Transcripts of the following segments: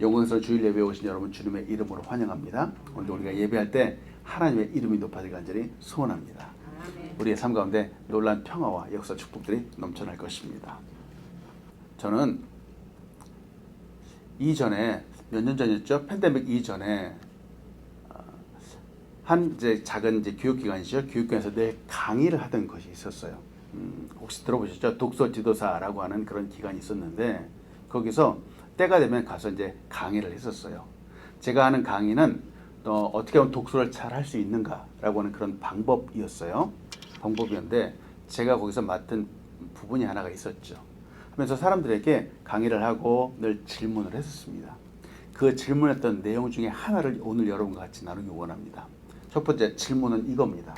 영광에서 주일 예배 오신 여러분 주님의 이름으로 환영합니다. 오늘 우리가 예배할 때 하나님의 이름이 높아지길 간절히 소원합니다. 우리의 삶 가운데 놀란 평화와 역사 축복들이 넘쳐날 것입니다. 저는 이전에 몇 년 전이었죠? 팬데믹 이전에 어, 한 이제 작은 이제 교육기관이죠. 교육기관에서 늘 강의를 하던 것이 있었어요. 음, 혹시 들어보셨죠? 독서 지도사라고 하는 그런 기관이 있었는데 거기서 때가 되면 가서 이제 강의를 했었어요. 제가 하는 강의는 어, 어떻게 하면 독서를 잘 할 수 있는가라고 하는 그런 방법이었어요. 방법이었는데 제가 거기서 맡은 부분이 하나가 있었죠. 하면서 사람들에게 강의를 하고 늘 질문을 했었습니다. 그 질문했던 내용 중에 하나를 오늘 여러분과 같이 나누기 원합니다. 첫 번째 질문은 이겁니다.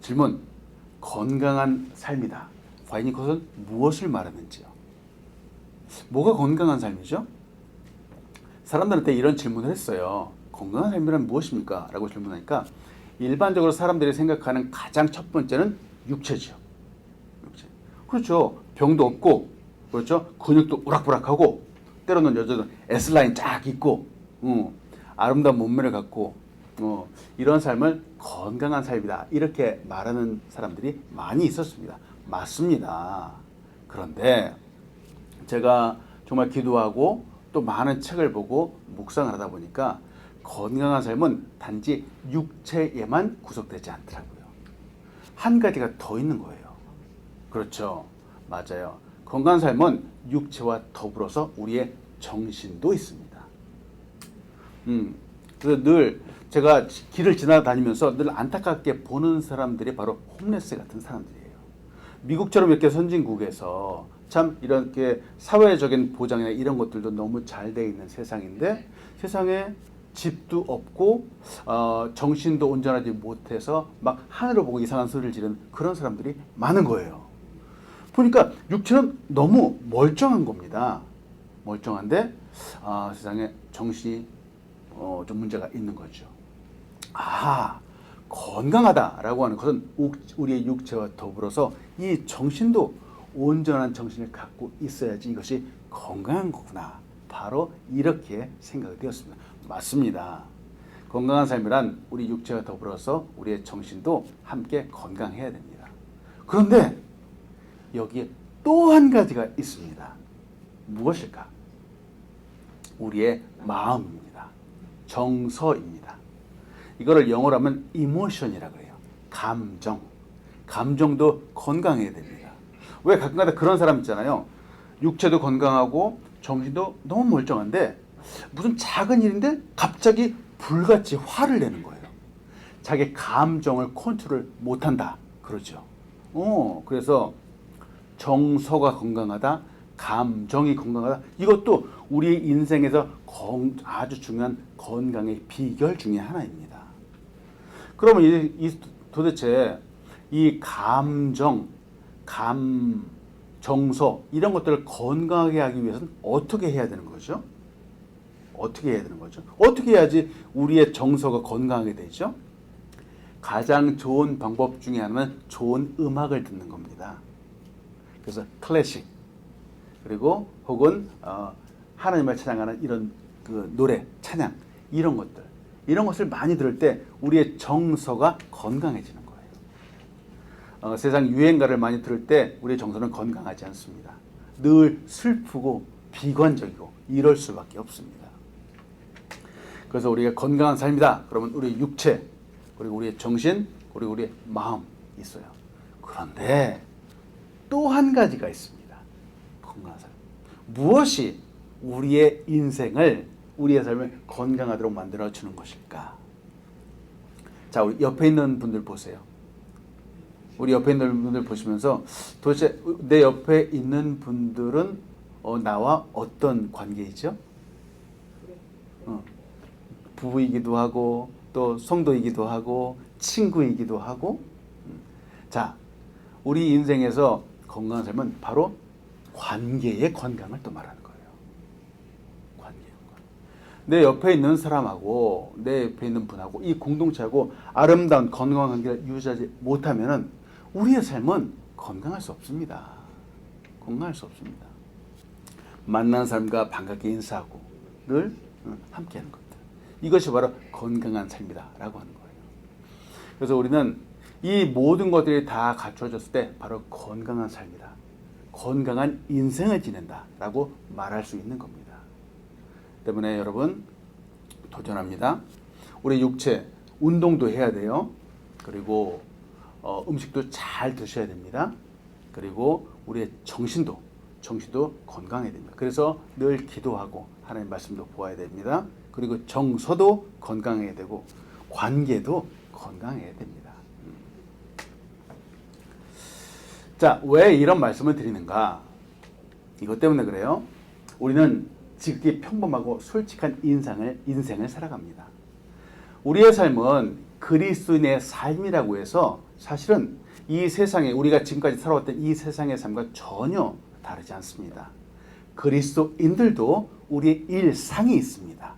질문 건강한 삶이다. 과연 이것은 무엇을 말하는지요? 뭐가 건강한 삶이죠? 사람들한테 이런 질문을 했어요. 건강한 삶이란 무엇입니까? 라고 질문하니까 일반적으로 사람들이 생각하는 가장 첫 번째는 육체죠. 육체. 그렇죠. 병도 없고, 그렇죠. 근육도 우락부락하고, 때로는 여자들은 S라인 쫙 있고, 어, 아름다운 몸매를 갖고, 어, 이런 삶을 건강한 삶이다. 이렇게 말하는 사람들이 많이 있었습니다. 맞습니다. 그런데 제가 정말 기도하고 또 많은 책을 보고 묵상을 하다 보니까 건강한 삶은 단지 육체에만 구속되지 않더라고요. 한 가지가 더 있는 거예요. 그렇죠. 맞아요. 건강한 삶은 육체와 더불어서 우리의 정신도 있습니다. 음, 그래서 늘 제가 길을 지나다니면서 늘 안타깝게 보는 사람들이 바로 홈레스 같은 사람들이에요. 미국처럼 이렇게 선진국에서 참 이렇게 사회적인 보장이나 이런 것들도 너무 잘 돼 있는 세상인데 세상에 집도 없고 어, 정신도 온전하지 못해서 막 하늘을 보고 이상한 소리를 지르는 그런 사람들이 많은 거예요. 보니까 육체는 너무 멀쩡한 겁니다. 멀쩡한데 아, 세상에 정신이 어, 좀 문제가 있는 거죠. 아, 건강하다라고 하는 것은 우- 우리의 육체와 더불어서 이 정신도 온전한 정신을 갖고 있어야지 이것이 건강한 거구나. 바로 이렇게 생각이 되었습니다. 맞습니다. 건강한 삶이란 우리 육체와 더불어서 우리의 정신도 함께 건강해야 됩니다. 그런데 여기에 또 한 가지가 있습니다. 무엇일까? 우리의 마음입니다. 정서입니다. 이거를 영어로 하면 이모션이라고 해요. 감정. 감정도 건강해야 됩니다. 왜 가끔가다 그런 사람 있잖아요. 육체도 건강하고 정신도 너무 멀쩡한데 무슨 작은 일인데 갑자기 불같이 화를 내는 거예요. 자기 감정을 컨트롤 못한다. 그러죠. 어, 그래서 정서가 건강하다, 감정이 건강하다. 이것도 우리 인생에서 건- 아주 중요한 건강의 비결 중에 하나입니다. 그러면 이, 이 도대체 이 감정, 감, 정서 이런 것들을 건강하게 하기 위해서는 어떻게 해야 되는 거죠? 어떻게 해야 되는 거죠? 어떻게 해야지 우리의 정서가 건강하게 되죠? 가장 좋은 방법 중에 하나는 좋은 음악을 듣는 겁니다. 그래서 클래식 그리고 혹은 어, 하나님을 찬양하는 이런 그 노래, 찬양 이런 것들 이런 것을 많이 들을 때 우리의 정서가 건강해지는. 어, 세상 유행가를 많이 들을 때 우리의 정서는 건강하지 않습니다. 늘 슬프고 비관적이고 이럴 수밖에 없습니다. 그래서 우리가 건강한 삶이다. 그러면 우리 육체, 그리고 우리의 정신, 그리고 우리의 마음 있어요. 그런데 또 한 가지가 있습니다. 건강한 삶. 무엇이 우리의 인생을 우리의 삶을 건강하도록 만들어 주는 것일까? 자, 우리 옆에 있는 분들 보세요. 우리 옆에 있는 분들 보시면서 도대체 내 옆에 있는 분들은 어, 나와 어떤 관계이죠? 어, 부부이기도 하고 또 성도이기도 하고 친구이기도 하고 음. 자 우리 인생에서 건강한 삶은 바로 관계의 건강을 또 말하는 거예요. 관계의 건강. 내 옆에 있는 사람하고 내 옆에 있는 분하고 이 공동체하고 아름다운 건강한 관계를 유지하지 못하면은 우리의 삶은 건강할 수 없습니다. 건강할 수 없습니다. 만난 사람과 반갑게 인사하고 늘 어, 함께하는 것들. 이것이 바로 건강한 삶이다라고 하는 거예요. 그래서 우리는 이 모든 것들이 다 갖춰졌을 때 바로 건강한 삶이다. 건강한 인생을 지낸다라고 말할 수 있는 겁니다. 때문에 여러분 도전합니다. 우리 육체 운동도 해야 돼요. 그리고 어, 음식도 잘 드셔야 됩니다. 그리고 우리의 정신도 정신도 건강해야 됩니다. 그래서 늘 기도하고 하나님 말씀도 보아야 됩니다. 그리고 정서도 건강해야 되고 관계도 건강해야 됩니다. 음. 자, 왜 이런 말씀을 드리는가? 이것 때문에 그래요. 우리는 지극히 평범하고 솔직한 인상을, 인생을 살아갑니다. 우리의 삶은 그리스도인의 삶이라고 해서 사실은 이 세상에 우리가 지금까지 살아왔던 이 세상의 삶과 전혀 다르지 않습니다. 그리스도인들도 우리의 일상이 있습니다.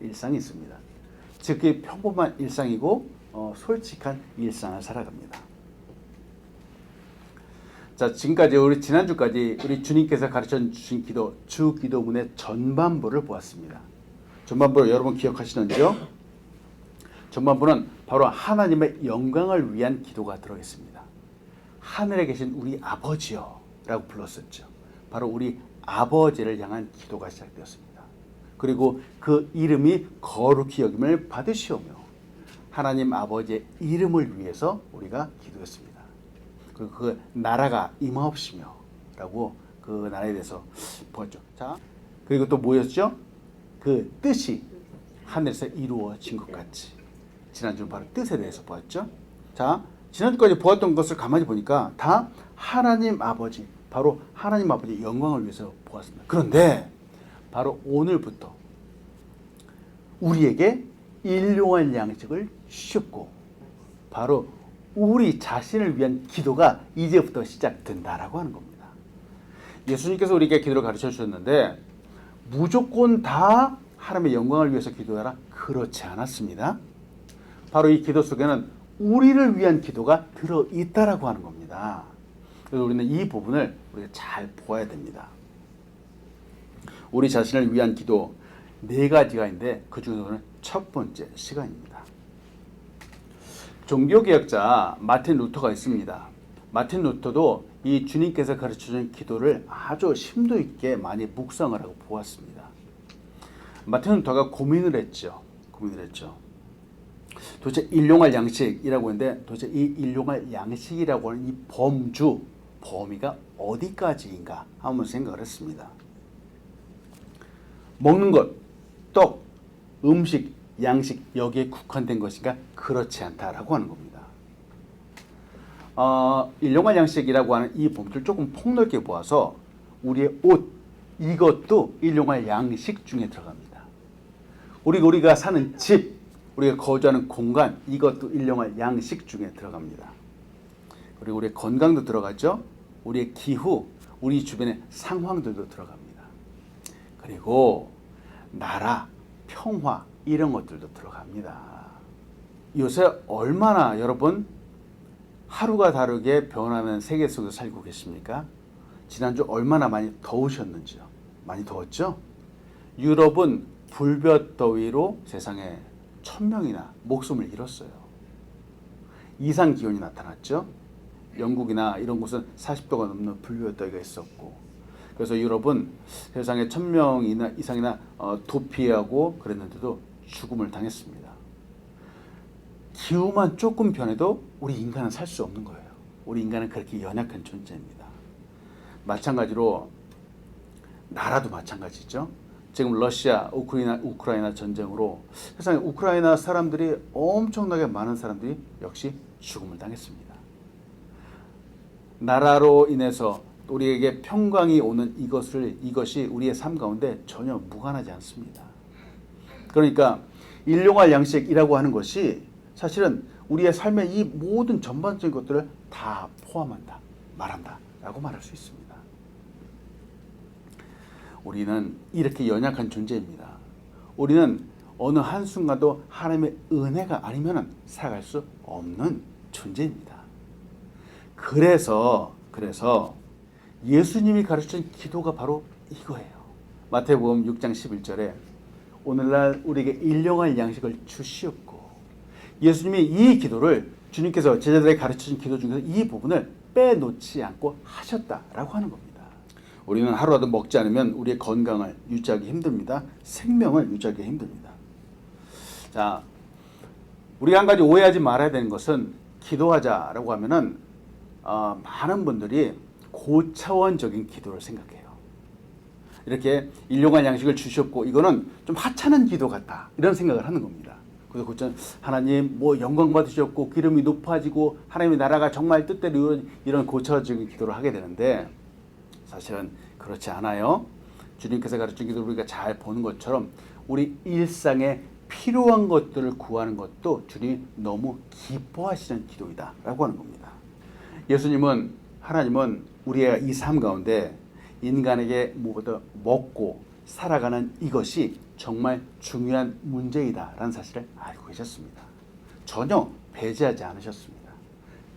일상이 있습니다. 즉그 평범한 일상이고 어, 솔직한 일상을 살아갑니다. 자, 지금까지 우리 지난주까지 우리 주님께서 가르쳐 주신 기도 주 기도문의 전반부를 보았습니다. 전반부 여러분 기억하시는지요? 전반부는 바로 하나님의 영광을 위한 기도가 들어 있습니다. 하늘에 계신 우리 아버지여라고 불렀었죠. 바로 우리 아버지를 향한 기도가 시작되었습니다. 그리고 그 이름이 거룩히 여김을 받으시오며 하나님 아버지의 이름을 위해서 우리가 기도했습니다. 그리고 그 나라가 임하옵시며 라고 그 나라에 대해서 보았죠. 자, 그리고 또 뭐였죠? 그 뜻이 하늘에서 이루어진 것 같이. 지난주는 바로 뜻에 대해서 보았죠. 자, 지난주까지 보았던 것을 가만히 보니까 다 하나님 아버지, 바로 하나님 아버지 영광을 위해서 보았습니다. 그런데 바로 오늘부터 우리에게 일용할 양식을 주셨고 바로 우리 자신을 위한 기도가 이제부터 시작된다라고 하는 겁니다. 예수님께서 우리에게 기도를 가르쳐 주셨는데 무조건 다 하나님의 영광을 위해서 기도해라 그렇지 않았습니다. 바로 이 기도 속에는 우리를 위한 기도가 들어 있다라고 하는 겁니다. 그래서 우리는 이 부분을 우리가 잘 보아야 됩니다. 우리 자신을 위한 기도 네 가지가 있는데 그 중에서는 첫 번째 시간입니다. 종교개혁자 마틴 루터가 있습니다. 마틴 루터도 이 주님께서 가르쳐준 기도를 아주 심도 있게 많이 묵상을 하고 보았습니다. 마틴 루터가 고민을 했죠. 고민을 했죠. 도대체 일용할 양식이라고 했는데 도대체 이 일용할 양식이라고 하는 이 범주, 범위가 어디까지인가 한번 생각을 했습니다. 먹는 것, 떡, 음식, 양식 여기에 국한된 것인가? 그렇지 않다라고 하는 겁니다. 어, 일용할 양식이라고 하는 이 범주를 조금 폭넓게 보아서 우리의 옷 이것도 일용할 양식 중에 들어갑니다. 우리 우리가 사는 집, 우리가 거주하는 공간 이것도 일용할 양식 중에 들어갑니다. 그리고 우리의 건강도 들어가죠. 우리의 기후, 우리 주변의 상황들도 들어갑니다. 그리고 나라, 평화 이런 것들도 들어갑니다. 요새 얼마나 여러분 하루가 다르게 변하는 세계 속에 살고 계십니까? 지난주 얼마나 많이 더우셨는지요? 많이 더웠죠? 유럽은 불볕 더위로 세상에 천 명이나 목숨을 잃었어요. 이상 기온이 나타났죠. 영국이나 이런 곳은 40도가 넘는 더위가 있었고, 그래서 유럽은 세상에 천 명이나 이상이나 어, 도피하고 그랬는데도 죽음을 당했습니다. 기후만 조금 변해도 우리 인간은 살 수 없는 거예요. 우리 인간은 그렇게 연약한 존재입니다. 마찬가지로 나라도 마찬가지죠. 지금 러시아, 우크라이나, 우크라이나 전쟁으로 세상에 우크라이나 사람들이 엄청나게 많은 사람들이 역시 죽음을 당했습니다. 나라로 인해서 우리에게 평강이 오는 이것을 이것이 우리의 삶 가운데 전혀 무관하지 않습니다. 그러니까 일용할 양식이라고 하는 것이 사실은 우리의 삶의 이 모든 전반적인 것들을 다 포함한다, 말한다라고 말할 수 있습니다. 우리는 이렇게 연약한 존재입니다. 우리는 어느 한순간도 하나님의 은혜가 아니면 살아갈 수 없는 존재입니다. 그래서 그래서 예수님이 가르친 기도가 바로 이거예요. 마태복음 6장 11절에 오늘날 우리에게 일용할 양식을 주시옵고 예수님이 이 기도를 주님께서 제자들에게 가르치신 기도 중에서 이 부분을 빼놓지 않고 하셨다라고 하는 겁니다. 우리는 하루라도 먹지 않으면 우리의 건강을 유지하기 힘듭니다. 생명을 유지하기 힘듭니다. 자, 우리 한 가지 오해하지 말아야 되는 것은 기도하자라고 하면은 어, 많은 분들이 고차원적인 기도를 생각해요. 이렇게 일용할 양식을 주셨고 이거는 좀 하찮은 기도 같다 이런 생각을 하는 겁니다. 그래서 그전 하나님 뭐 영광 받으셨고 기름이 높아지고 하나님의 나라가 정말 뜻대로 이런 고차원적인 기도를 하게 되는데 사실은 그렇지 않아요. 주님께서 가르친 기도 우리가 잘 보는 것처럼 우리 일상에 필요한 것들을 구하는 것도 주님 너무 기뻐하시는 기도이다라고 하는 겁니다. 예수님은 하나님은 우리의 이 삶 가운데 인간에게 무엇보다 먹고 살아가는 이것이 정말 중요한 문제이다라는 사실을 알고 계셨습니다. 전혀 배제하지 않으셨습니다.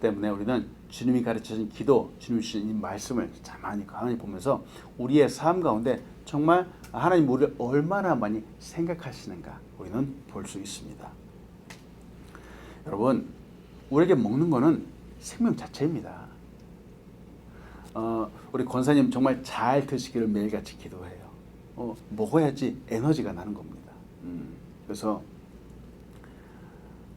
때문에 우리는 주님이 가르쳐준 기도, 주님 주신 이 말씀을 참 많이 가만히 보면서 우리의 삶 가운데 정말 하나님 우리를 얼마나 많이 생각하시는가 우리는 볼 수 있습니다. 여러분, 우리에게 먹는 거는 생명 자체입니다. 어, 우리 권사님 정말 잘 드시기를 매일같이 기도해요. 어, 먹어야지 에너지가 나는 겁니다. 음, 그래서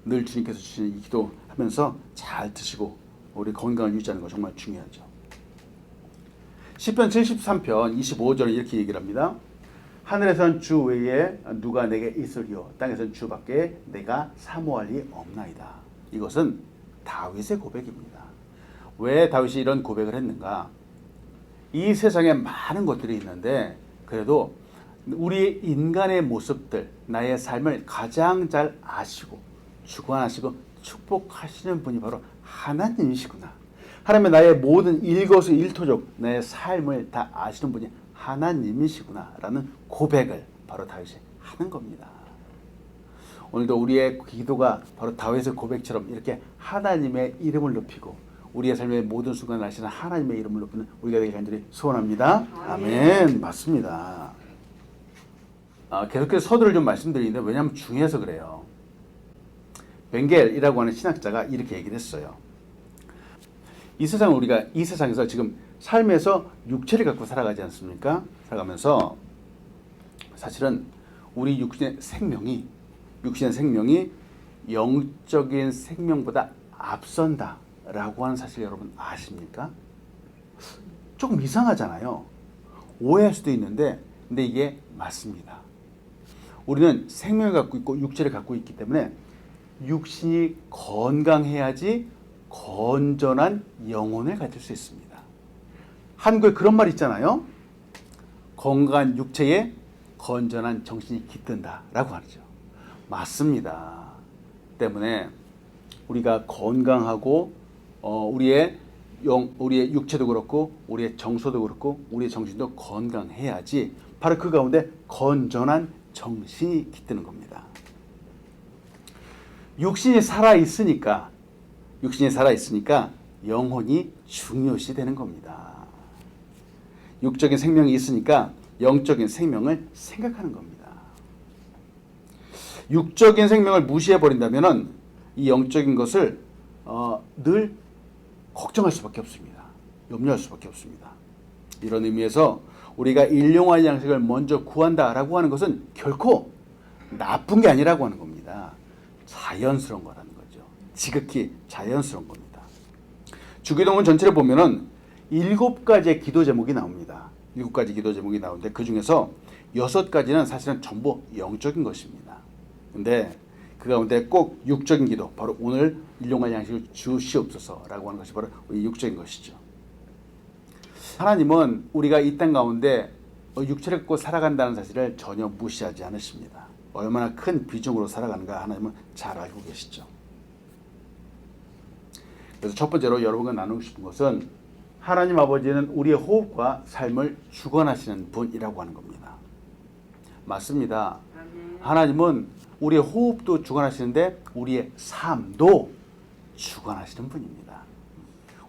늘 주님께서 주시는 이 기도하면서 잘 드시고 우리 건강을 유지하는 거 정말 중요하죠. 시편 73편 25절은 이렇게 얘기를 합니다. 하늘에선 주 외에 누가 내게 있으리요 땅에선 주밖에 내가 사모할 리 없나이다. 이것은 다윗의 고백입니다. 왜 다윗이 이런 고백을 했는가? 이 세상에 많은 것들이 있는데 그래도 우리 인간의 모습들, 나의 삶을 가장 잘 아시고 주관하시고 축복하시는 분이 바로 하나님이시구나. 하나님의 나의 모든 일거수일투족 나의 삶을 다 아시는 분이 하나님이시구나라는 고백을 바로 다윗이 하는 겁니다. 오늘도 우리의 기도가 바로 다윗의 고백처럼 이렇게 하나님의 이름을 높이고 우리의 삶의 모든 순간을 아시는 하나님의 이름을 높이는 우리가 되길 간절히 소원합니다. 아멘. 맞습니다. 아, 계속해서 서두를 좀 말씀드리는데 왜냐하면 중요해서 그래요. 벵겔이라고 하는 신학자가 이렇게 얘기를 했어요. 이 세상 우리가 이 세상에서 지금 삶에서 육체를 갖고 살아가지 않습니까? 살아가면서 사실은 우리 육신의 생명이 육신의 생명이 영적인 생명보다 앞선다라고 하는 사실 여러분 아십니까? 조금 이상하잖아요. 오해할 수도 있는데 근데 이게 맞습니다. 우리는 생명을 갖고 있고 육체를 갖고 있기 때문에 육신이 건강해야지 건전한 영혼을 가질 수 있습니다. 한국에 그런 말 있잖아요. 건강한 육체에 건전한 정신이 깃든다라고 하죠. 맞습니다. 때문에 우리가 건강하고 어, 우리의 영, 우리의 육체도 그렇고 우리의 정서도 그렇고 우리의 정신도 건강해야지 바로 그 가운데 건전한 정신이 깃드는 겁니다. 육신이 살아 있으니까 육신이 살아 있으니까 영혼이 중요시 되는 겁니다. 육적인 생명이 있으니까 영적인 생명을 생각하는 겁니다. 육적인 생명을 무시해 버린다면은 이 영적인 것을 어, 늘 걱정할 수밖에 없습니다. 염려할 수밖에 없습니다. 이런 의미에서 우리가 일용할 양식을 먼저 구한다라고 하는 것은 결코 나쁜 게 아니라고 하는 겁니다. 자연스러운 거라는 거죠. 지극히 자연스러운 겁니다. 주기도문 전체를 보면은 일곱 가지의 기도 제목이 나옵니다. 일곱 가지 기도 제목이 나오는데 그 중에서 여섯 가지는 사실은 전부 영적인 것입니다. 근데 그 가운데 꼭 육적인 기도, 바로 오늘 일용할 양식을 주시옵소서라고 하는 것이 바로 육적인 것이죠. 하나님은 우리가 이 땅 가운데 육체를 갖고 살아간다는 사실을 전혀 무시하지 않으십니다. 얼마나 큰 비중으로 살아가는가 하나님은 잘 알고 계시죠. 그래서 첫 번째로 여러분과 나누고 싶은 것은 하나님 아버지는 우리의 호흡과 삶을 주관하시는 분이라고 하는 겁니다. 맞습니다. 하나님은 우리의 호흡도 주관하시는데 우리의 삶도 주관하시는 분입니다.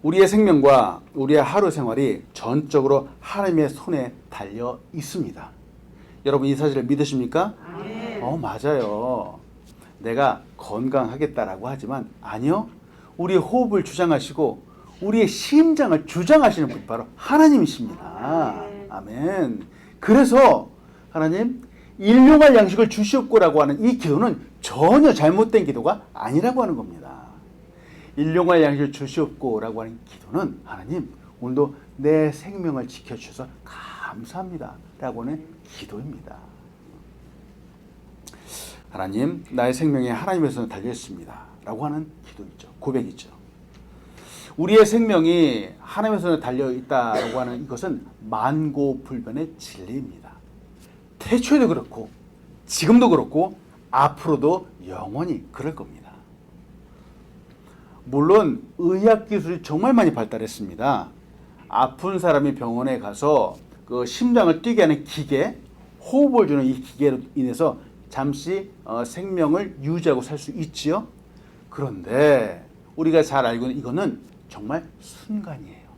우리의 생명과 우리의 하루 생활이 전적으로 하나님의 손에 달려 있습니다. 여러분 이 사실을 믿으십니까? 아멘. 어, 맞아요. 내가 건강하겠다라고 하지만 아니요. 우리의 호흡을 주장하시고 우리의 심장을 주장하시는 분이 바로 하나님이십니다. 아멘. 그래서 하나님 일용할 양식을 주시옵고라고 하는 이 기도는 전혀 잘못된 기도가 아니라고 하는 겁니다. 일용할 양식을 주시옵고라고 하는 기도는 하나님 오늘도 내 생명을 지켜주셔서 감사합니다라고 하는 기도입니다. 하나님 나의 생명이 하나님에서 달려 있습니다 라고 하는 기도이죠. 고백이죠. 우리의 생명이 하나님에서 달려 있다라고 하는 이것은 만고불변의 진리입니다. 태초에도 그렇고 지금도 그렇고 앞으로도 영원히 그럴 겁니다. 물론 의학 기술이 정말 많이 발달했습니다. 아픈 사람이 병원에 가서 그 심장을 뛰게 하는 기계, 호흡을 주는 이 기계로 인해서 잠시 어, 생명을 유지하고 살 수 있지요. 그런데 우리가 잘 알고 있는 이거는 정말 순간이에요.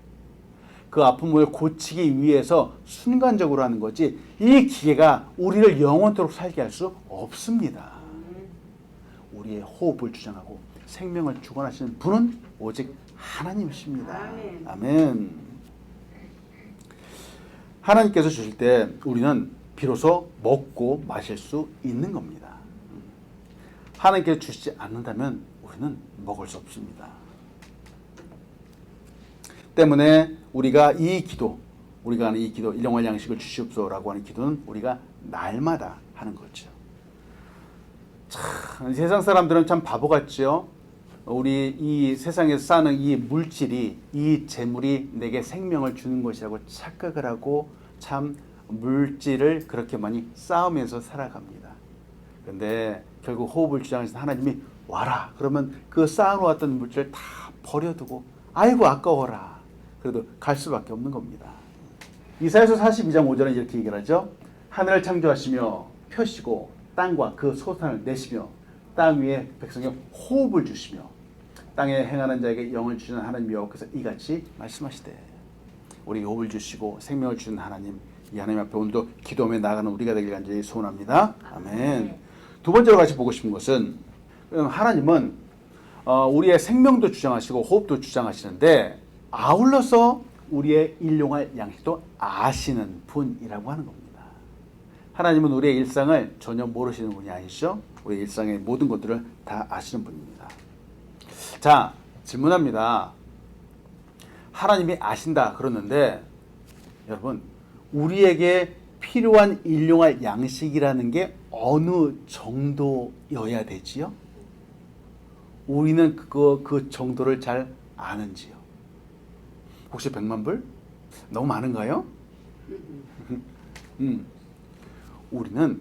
그 아픔을 고치기 위해서 순간적으로 하는 거지 이 기계가 우리를 영원토록 살게 할 수 없습니다. 우리의 호흡을 주장하고 생명을 주관하시는 분은 오직 하나님이십니다. 아멘. 아멘. 하나님께서 주실 때 우리는 비로소 먹고 마실 수 있는 겁니다. 하나님께서 주시지 않는다면 우리는 먹을 수 없습니다. 때문에 우리가 이 기도, 우리가 하는 이 기도, 일용할 양식을 주시옵소라고 하는 기도는 우리가 날마다 하는 거죠. 참, 세상 사람들은 참 바보 같죠. 우리 이 세상에서 사는 이 물질이 이 재물이 내게 생명을 주는 것이라고 착각을 하고 참 물질을 그렇게 많이 쌓으면서 살아갑니다. 근데 결국 호흡을 주장하신 하나님이 와라. 그러면 그 쌓아놓았던 물질을 다 버려두고 아이고 아까워라. 그래도 갈 수밖에 없는 겁니다. 이사야서 42장 5절에 이렇게 얘기를 하죠. 하늘을 창조하시며 펴시고 땅과 그 소산을 내시며 땅 위에 백성에 호흡을 주시며 땅에 행하는 자에게 영을 주시는 하나님 여호와께서 이같이 말씀하시되 우리 호흡을 주시고 생명을 주시는 하나님 이 하나님 앞에 오늘도 기도하며 나가는 우리가 되길 간절히 소원합니다. 아멘. 두 번째로 같이 보고 싶은 것은 음, 하나님은 어, 우리의 생명도 주장하시고 호흡도 주장하시는데 아울러서 우리의 일용할 양식도 아시는 분이라고 하는 겁니다. 하나님은 우리의 일상을 전혀 모르시는 분이 아니시죠? 우리 일상의 모든 것들을 다 아시는 분입니다. 자, 질문합니다. 하나님이 아신다 그러는데 여러분 우리에게 필요한 일용할 양식이라는 게 어느 정도여야 되지요? 우리는 그거 그 정도를 잘 아는지요? 혹시 100만 불? 너무 많은가요? 음. 우리는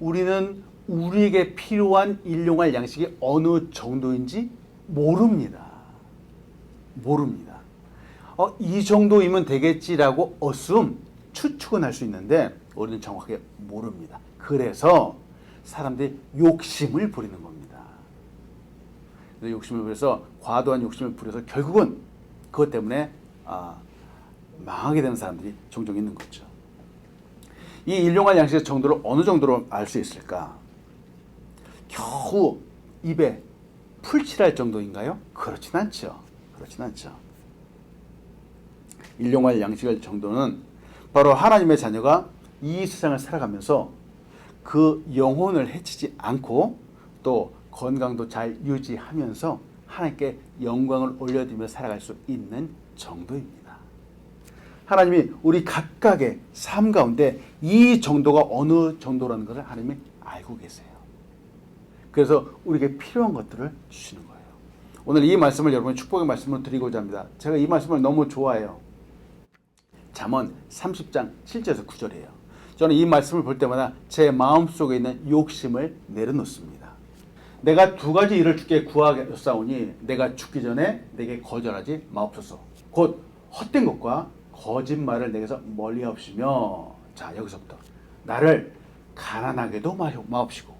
우리는 우리에게 필요한 일용할 양식이 어느 정도인지 모릅니다. 모릅니다. 어, 이 정도이면 되겠지라고 어슴 추측은 할 수 있는데 우리는 정확하게 모릅니다. 그래서 사람들이 욕심을 부리는 겁니다. 욕심을 부려서 과도한 욕심을 부려서 결국은 그것 때문에 아, 망하게 되는 사람들이 종종 있는 거죠. 이 일용할 양식의 정도를 어느 정도로 알 수 있을까? 겨우 입에 풀칠할 정도인가요? 그렇진 않죠. 그렇진 않죠. 일용할 양식의 정도는 바로 하나님의 자녀가 이 세상을 살아가면서 그 영혼을 해치지 않고 또 건강도 잘 유지하면서 하나님께 영광을 올려드리며 살아갈 수 있는 정도입니다. 하나님이 우리 각각의 삶 가운데 이 정도가 어느 정도라는 것을 하나님이 알고 계세요. 그래서 우리에게 필요한 것들을 주시는 거예요. 오늘 이 말씀을 여러분 축복의 말씀을 드리고자 합니다. 제가 이 말씀을 너무 좋아해요. 잠언 30장 7절에서 9절이에요. 저는 이 말씀을 볼 때마다 제 마음속에 있는 욕심을 내려놓습니다. 내가 두 가지 일을 주께 구하였사오니 내가 죽기 전에 내게 거절하지 마옵소서. 곧 헛된 것과 거짓말을 내게서 멀리하옵시며 자 여기서부터 나를 가난하게도 마옵- 마옵시고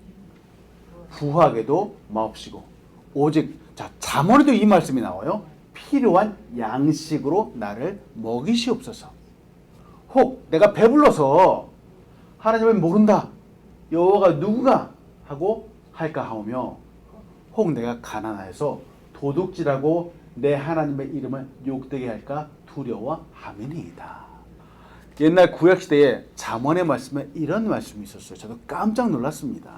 부하게도 마옵시고 오직 자 잠언에도 이 말씀이 나와요. 필요한 양식으로 나를 먹이시옵소서. 혹 내가 배불러서 하나님을 모른다. 여호와가 누구가 하고 할까 하오며 혹 내가 가난하여서 도둑질하고 내 하나님의 이름을 욕되게 할까 두려워함이니이다. 옛날 구약 시대에 잠언의 말씀에 이런 말씀이 있었어요. 저도 깜짝 놀랐습니다.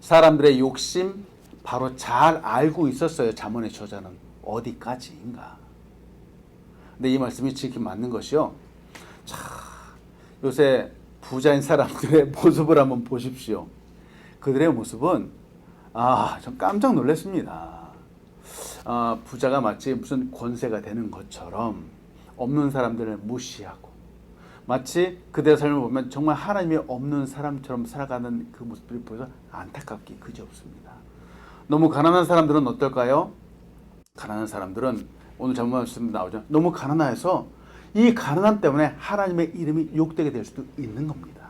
사람들의 욕심 바로 잘 알고 있었어요. 잠언의 저자는 어디까지인가. 근데 이 말씀이 지금 맞는 것이요. 자, 요새 부자인 사람들의 모습을 한번 보십시오. 그들의 모습은 아, 전 깜짝 놀랐습니다. 아, 부자가 마치 무슨 권세가 되는 것처럼 없는 사람들을 무시하고 마치 그들의 삶을 보면 정말 하나님이 없는 사람처럼 살아가는 그 모습들이 보여서 안타깝기 그지없습니다. 너무 가난한 사람들은 어떨까요? 가난한 사람들은 오늘 잘못 말씀 나오죠. 너무 가난해서 이 가난함 때문에 하나님의 이름이 욕되게 될 수도 있는 겁니다.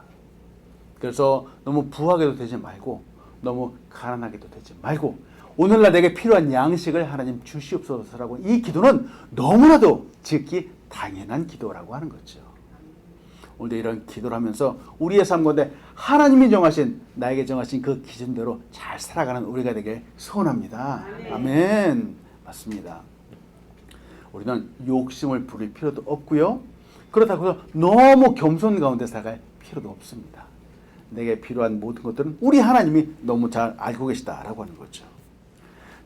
그래서 너무 부하게도 되지 말고 너무 가난하게도 되지 말고 오늘날 내게 필요한 양식을 하나님 주시옵소서라고 이 기도는 너무나도 지극히 당연한 기도라고 하는 거죠. 오늘도 이런 기도를 하면서 우리의 삶 가운데 하나님이 정하신 나에게 정하신 그 기준대로 잘 살아가는 우리가 되길 소원합니다. 아멘. 맞습니다. 우리는 욕심을 부릴 필요도 없고요. 그렇다고 해서 너무 겸손 가운데 살아갈 필요도 없습니다. 내게 필요한 모든 것들은 우리 하나님이 너무 잘 알고 계시다라고 하는 거죠.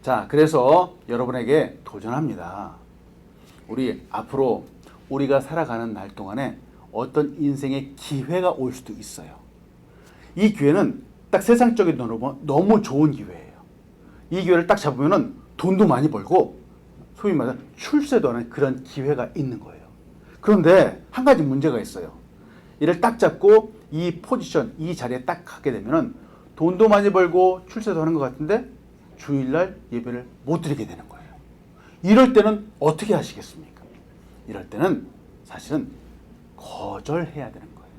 자, 그래서 여러분에게 도전합니다. 우리 앞으로 우리가 살아가는 날 동안에 어떤 인생의 기회가 올 수도 있어요. 이 기회는 딱 세상적인 돈으로 보면 너무 좋은 기회예요. 이 기회를 딱 잡으면은 돈도 많이 벌고 소위 말해 출세도 하는 그런 기회가 있는 거예요. 그런데 한 가지 문제가 있어요. 이를 딱 잡고 이 포지션, 이 자리에 딱 가게 되면은 돈도 많이 벌고 출세도 하는 것 같은데 주일날 예배를 못 드리게 되는 거예요. 이럴 때는 어떻게 하시겠습니까? 이럴 때는 사실은 거절해야 되는 거예요.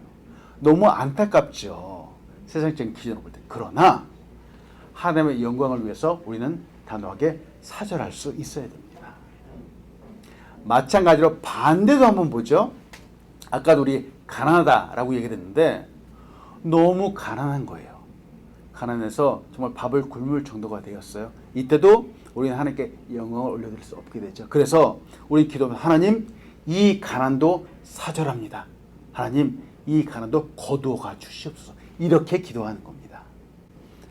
너무 안타깝죠. 세상적인 기준으로 볼 때. 그러나 하나님의 영광을 위해서 우리는 단호하게 사절할 수 있어야 됩니다. 마찬가지로 반대도 한번 보죠. 아까도 우리 가난하다라고 얘기했는데 너무 가난한 거예요. 가난해서 정말 밥을 굶을 정도가 되었어요. 이때도 우리는 하나님께 영광을 올려드릴 수 없게 되죠. 그래서 우리 기도하면 하나님 이 가난도 사절합니다. 하나님 이 가난도 거두어가 주시옵소서. 이렇게 기도하는 겁니다.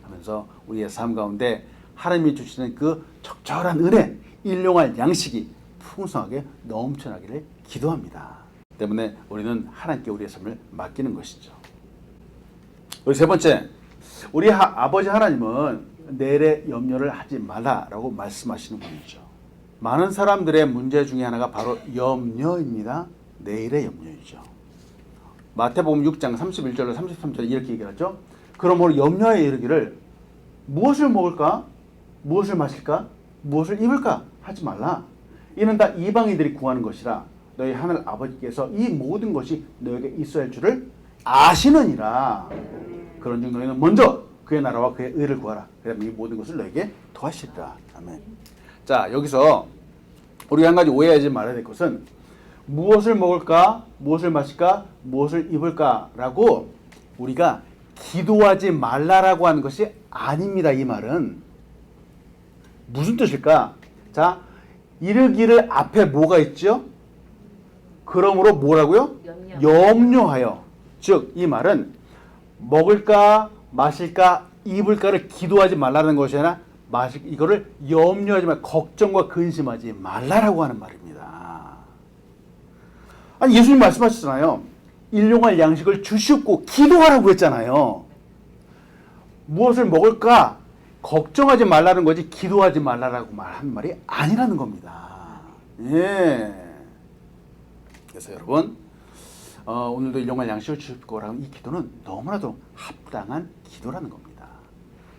하면서 우리의 삶 가운데 하나님이 주시는 그 적절한 은혜, 일용할 양식이 풍성하게 넘쳐나기를 기도합니다. 때문에 우리는 하나님께 우리의 삶을 맡기는 것이죠. 우리 세 번째, 우리 하, 아버지 하나님은 내래 염려를 하지 말라라고 말씀하시는 분이죠. 많은 사람들의 문제 중에 하나가 바로 염려입니다. 내일의 염려이죠. 마태복음 6장 31절로 33절에 이렇게 얘기하죠. 그러므로 염려에 이르기를 무엇을 먹을까? 무엇을 마실까? 무엇을 입을까? 하지 말라. 이는 다 이방인들이 구하는 것이라 너희 하늘 아버지께서 이 모든 것이 너에게 있어야 할 줄을 아시느니라. 그런 즉 너희는 먼저 그의 나라와 그의 의를 구하라. 그러면 이 모든 것을 너에게 더하시리라. 아멘. 자 여기서 우리가 한 가지 오해하지 말아야 될 것은 무엇을 먹을까, 무엇을 마실까, 무엇을 입을까라고 우리가 기도하지 말라라고 하는 것이 아닙니다. 이 말은 무슨 뜻일까? 자 이르기를 앞에 뭐가 있죠? 그러므로 뭐라고요? 염려. 염려 하여. 즉, 이 말은 먹을까, 마실까, 입을까를 기도하지 말라는 것이 아니라 마실, 이거를 염려하지 말, 걱정과 근심하지 말라라고 하는 말입니다. 아니, 예수님 말씀하셨잖아요. 일용할 양식을 주시옵고 기도하라고 했잖아요. 무엇을 먹을까? 걱정하지 말라는 거지 기도하지 말라라고 말하는 말이 아니라는 겁니다. 예. 그래서 여러분 어, 오늘도 일용할 양식을 주실 거라는 이 기도는 너무나도 합당한 기도라는 겁니다.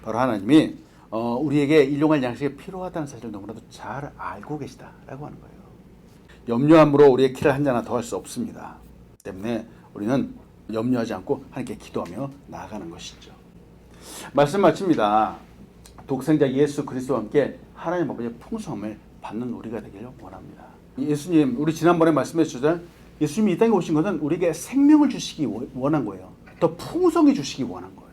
바로 하나님이 어, 우리에게 일용할 양식이 필요하다는 사실을 너무나도 잘 알고 계시다라고 하는 거예요. 염려함으로 우리의 키를 한 자나 더 할 수 없습니다. 때문에 우리는 염려하지 않고 하나님께 기도하며 나아가는 것이죠. 말씀 마칩니다. 독생자 예수 그리스도와 함께 하나님 아버지의 풍성함을 받는 우리가 되기를 원합니다. 예수님, 우리 지난번에 말씀해 주셨잖아요. 예수님이 이 땅에 오신 것은 우리에게 생명을 주시기 원한 거예요. 더 풍성히 주시기 원한 거예요.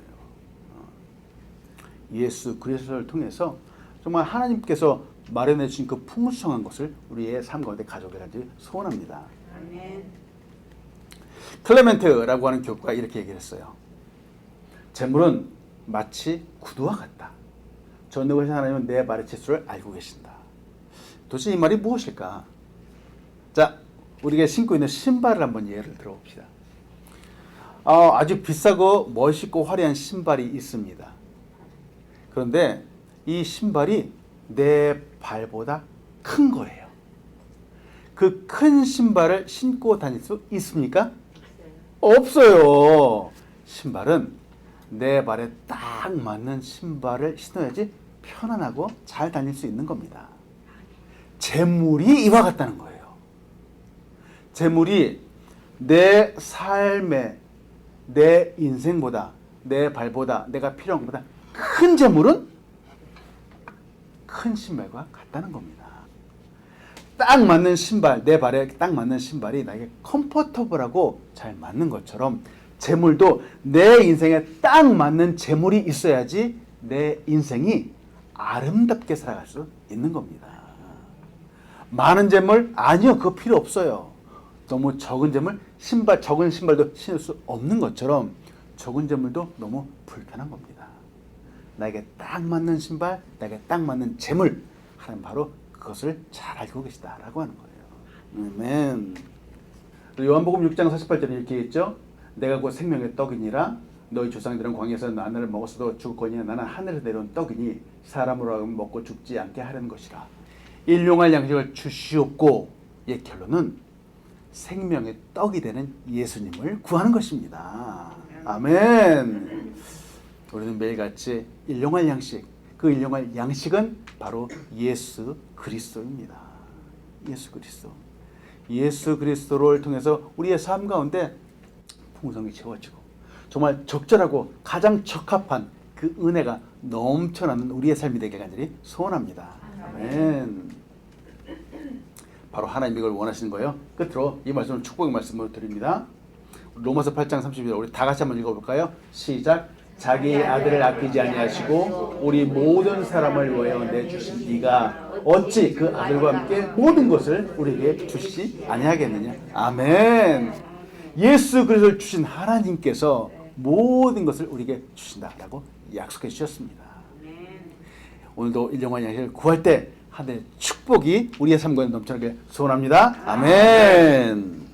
예수 그리스도를 통해서 정말 하나님께서 마련해 주신 그 풍성한 것을 우리의 삶 가운데 가져오기를 소원합니다. 아멘. 클레멘트라고 하는 교구가 이렇게 얘기를 했어요. 재물은 마치 구두와 같다. 전능하신 하나님은 내 말의 치수를 알고 계신다. 도대체 이 말이 무엇일까? 자, 우리가 신고 있는 신발을 한번 예를 들어봅시다. 어, 아주 비싸고 멋있고 화려한 신발이 있습니다. 그런데 이 신발이 내 발보다 큰 거예요. 그 큰 신발을 신고 다닐 수 있습니까? 없어요. 신발은 내 발에 딱 맞는 신발을 신어야지 편안하고 잘 다닐 수 있는 겁니다. 재물이 이와 같다는 거예요. 재물이 내 삶에 내 인생보다 내 발보다 내가 필요한 것보다 큰 재물은 큰 신발과 같다는 겁니다. 딱 맞는 신발, 내 발에 딱 맞는 신발이 나에게 컴포터블하고 잘 맞는 것처럼 재물도 내 인생에 딱 맞는 재물이 있어야지 내 인생이 아름답게 살아갈 수 있는 겁니다. 많은 재물 아니요 그거 필요 없어요. 너무 적은 재물 신발 적은 신발도 신을 수 없는 것처럼 적은 재물도 너무 불편한 겁니다. 나에게 딱 맞는 신발, 나에게 딱 맞는 재물 하나님 바로 그것을 잘 알고 계시다라고 하는 거예요. 아멘. 요한복음 6장 48절에 이렇게 있죠. 내가 곧 생명의 떡이니라 너희 조상들은 광야에서 나를 먹었어도 죽거니와 나는 하늘에서 내려온 떡이니 사람으로 하여금 먹고 죽지 않게 하려는 것이라. 일용할 양식을 주시옵고 의 결론은 생명의 떡이 되는 예수님을 구하는 것입니다. 아멘. 우리는 매일같이 일용할 양식, 그 일용할 양식은 바로 예수 그리스도입니다. 예수 그리스도. 예수 그리스도를 통해서 우리의 삶 가운데 풍성이 채워지고 정말 적절하고 가장 적합한 그 은혜가 넘쳐나는 우리의 삶이 되길 간절히 소원합니다. 아멘. 바로 하나님 이걸 원하시는 거예요. 끝으로 이 말씀을 축복의 말씀으로 드립니다. 로마서 8장 30절 우리 다 같이 한번 읽어볼까요? 시작. 자기 아들을 아끼지 아니하시고 우리 모든 사람을 위하여 내주신 네가 어찌 그 아들과 함께 모든 것을 우리에게 주시지 아니하겠느냐? 아멘. 예수 그리스도를 주신 하나님께서 모든 것을 우리에게 주신다라고 약속해 주셨습니다. 오늘도 일용할 양식을 구할 때 하늘의 축복이 우리의 삶 가운데 넘쳐나게 소원합니다. 아멘.